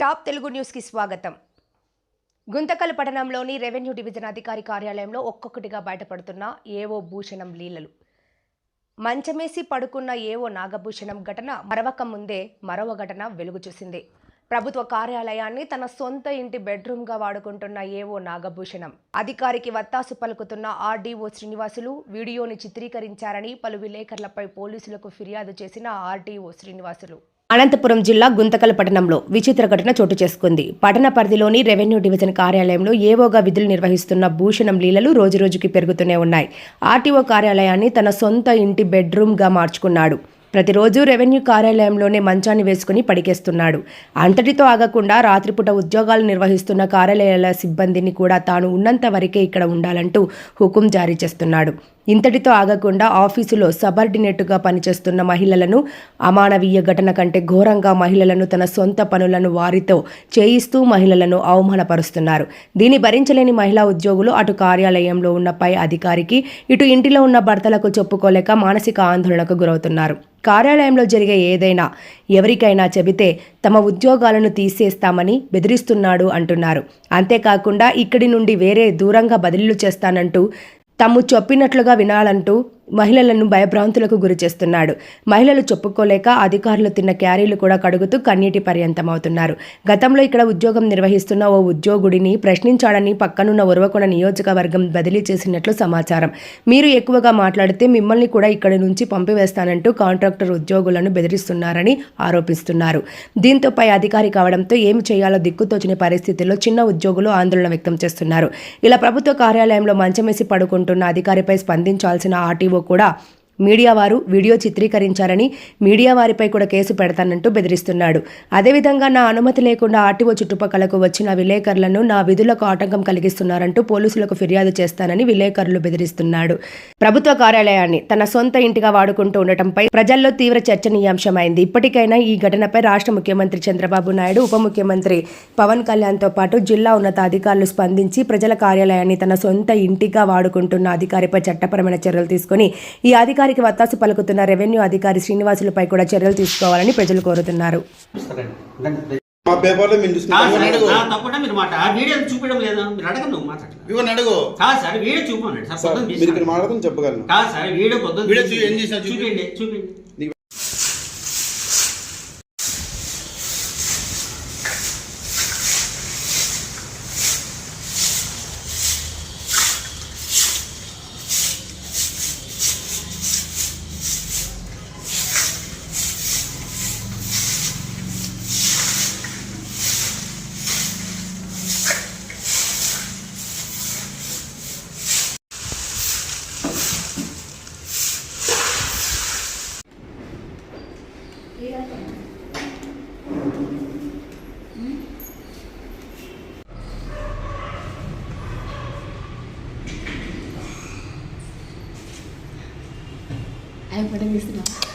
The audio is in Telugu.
టాప్ తెలుగు న్యూస్కి స్వాగతం. గుంతకల్ పట్టణంలోని రెవెన్యూ డివిజన్ అధికారి కార్యాలయంలో ఒక్కొక్కటిగా బయటపడుతున్న ఏవో భూషణం లీలలు. మంచమేసి పడుకున్న ఏవో నాగభూషణం ఘటన మరవక ముందే మరో ఘటన వెలుగు చూసింది. ప్రభుత్వ కార్యాలయాన్ని తన సొంత ఇంటి బెడ్రూమ్గా వాడుకుంటున్న ఏవో నాగభూషణం. అధికారికి వత్తాసు పలుకుతున్న ఆర్డీఓ శ్రీనివాసులు వీడియోని చిత్రీకరించారని పలు విలేకరులపై పోలీసులకు ఫిర్యాదు చేసిన ఆర్డీఓ శ్రీనివాసులు. అనంతపురం జిల్లా గుంతకల్ పట్టణంలో విచిత్ర ఘటన చోటు చేసుకుంది. పట్టణ పరిధిలోని రెవెన్యూ డివిజన్ కార్యాలయంలో ఏవోగా విధులు నిర్వహిస్తున్న భూషణం లీలలు రోజురోజుకి పెరుగుతూనే ఉన్నాయి. ఆర్టీఓ కార్యాలయాన్ని తన సొంత ఇంటి బెడ్రూమ్గా మార్చుకున్నాడు. ప్రతిరోజు రెవెన్యూ కార్యాలయంలోనే మంచాన్ని వేసుకుని పడికేస్తున్నాడు. అంతటితో ఆగకుండా రాత్రిపూట ఉద్యోగాలు నిర్వహిస్తున్న కార్యాలయాల సిబ్బందిని కూడా తాను ఉన్నంత వరకే ఇక్కడ ఉండాలంటూ హుకుం జారీ చేస్తున్నాడు. ఇంతటితో ఆగకుండా ఆఫీసులో సబార్డినేటుగా పనిచేస్తున్న మహిళలను అమానవీయ ఘటన కంటే ఘోరంగా మహిళలను తన సొంత పనులను వారితో చేయిస్తూ మహిళలను అవమానపరుస్తున్నారు. దీన్ని భరించలేని మహిళా ఉద్యోగులు అటు కార్యాలయంలో ఉన్న పై అధికారికి ఇటు ఇంటిలో ఉన్న భర్తలకు చెప్పుకోలేక మానసిక ఆందోళనకు గురవుతున్నారు. కార్యాలయంలో జరిగే ఏదైనా ఎవరికైనా చెబితే తమ ఉద్యోగాలను తీసేస్తామని బెదిరిస్తున్నాడు అంటున్నారు. అంతేకాకుండా ఇక్కడి నుండి వేరే దూరంగా బదిలీలు చేస్తానంటూ తాము చెప్పినట్లుగా వినాలంటూ మహిళలను భయభ్రాంతులకు గురి చేస్తున్నాడు. మహిళలు చెప్పుకోలేక అధికారులు తిన్న క్యారీలు కూడా కడుగుతూ కన్నీటి పర్యంతమవుతున్నారు. గతంలో ఇక్కడ ఉద్యోగం నిర్వహిస్తున్న ఓ ఉద్యోగుడిని ప్రశ్నించాడని పక్కనున్న ఉరవకొండ నియోజకవర్గం బదిలీ చేసినట్లు సమాచారం. మీరు ఎక్కువగా మాట్లాడితే మిమ్మల్ని కూడా ఇక్కడి నుంచి పంపివేస్తానంటూ కాంట్రాక్టర్ ఉద్యోగులను బెదిరిస్తున్నారని ఆరోపిస్తున్నారు. దీంతో పై అధికారి కావడంతో ఏమి చేయాలో దిక్కుతోచని పరిస్థితుల్లో చిన్న ఉద్యోగులు ఆందోళన వ్యక్తం చేస్తున్నారు. ఇలా ప్రభుత్వ కార్యాలయంలో మంచమేసి పడుకుంటున్న అధికారిపై స్పందించాల్సిన ఆర్టీఓ కూడా మీడియా వారు వీడియో చిత్రీకరించారని మీడియా వారిపై కూడా కేసు పెడతానంటూ బెదిరిస్తున్నాడు. అదేవిధంగా నా అనుమతి లేకుండా ఆర్టీఓ చుట్టుపక్కలకు వచ్చిన విలేకరులను నా విధులకు ఆటంకం కలిగిస్తున్నారంటూ పోలీసులకు ఫిర్యాదు చేస్తానని విలేకరులు బెదిరిస్తున్నాడు. ప్రభుత్వ కార్యాలయాన్ని తన సొంత ఇంటిగా వాడుకుంటూ ఉండటంపై ప్రజల్లో తీవ్ర చర్చనీయాంశమైంది. ఇప్పటికైనా ఈ ఘటనపై రాష్ట్ర ముఖ్యమంత్రి చంద్రబాబు నాయుడు ఉప ముఖ్యమంత్రి పవన్ కళ్యాణ్తో పాటు జిల్లా ఉన్నతాధికారులు స్పందించి ప్రజల కార్యాలయాన్ని తన సొంత ఇంటిగా వాడుకుంటున్న అధికారిపై చట్టపరమైన చర్యలు తీసుకుని ఈ అధికారి అధికారికి వత్తాసు పలుకుతున్న రెవెన్యూ అధికారి శ్రీనివాసులపై కూడా చర్యలు తీసుకోవాలని ప్రజలు కోరుతున్నారు. మా పేపర్లో మేము కాదు చూసుకుంటాం సార్, అడుగు. నా తప్పకుండా మీరు మాట ఆ వీడియో చూపించడం లేదా? మీరు అడగండి నువ్వు మాట్లాడు ఇవ్వండి అడుగు. కాదు సార్ వీడియో చూపండి సార్ సార్ పొద్దున్న మీరు ఇక్కడ తీస్తాను. మాట్లాడతాం చెప్పగలను. కాదు సార్ వీడియో పొద్దున్న వీడియో చూ- తీసి- ఏం చేసినా చూపి. చూపించండి చూపించండి. I have a missing.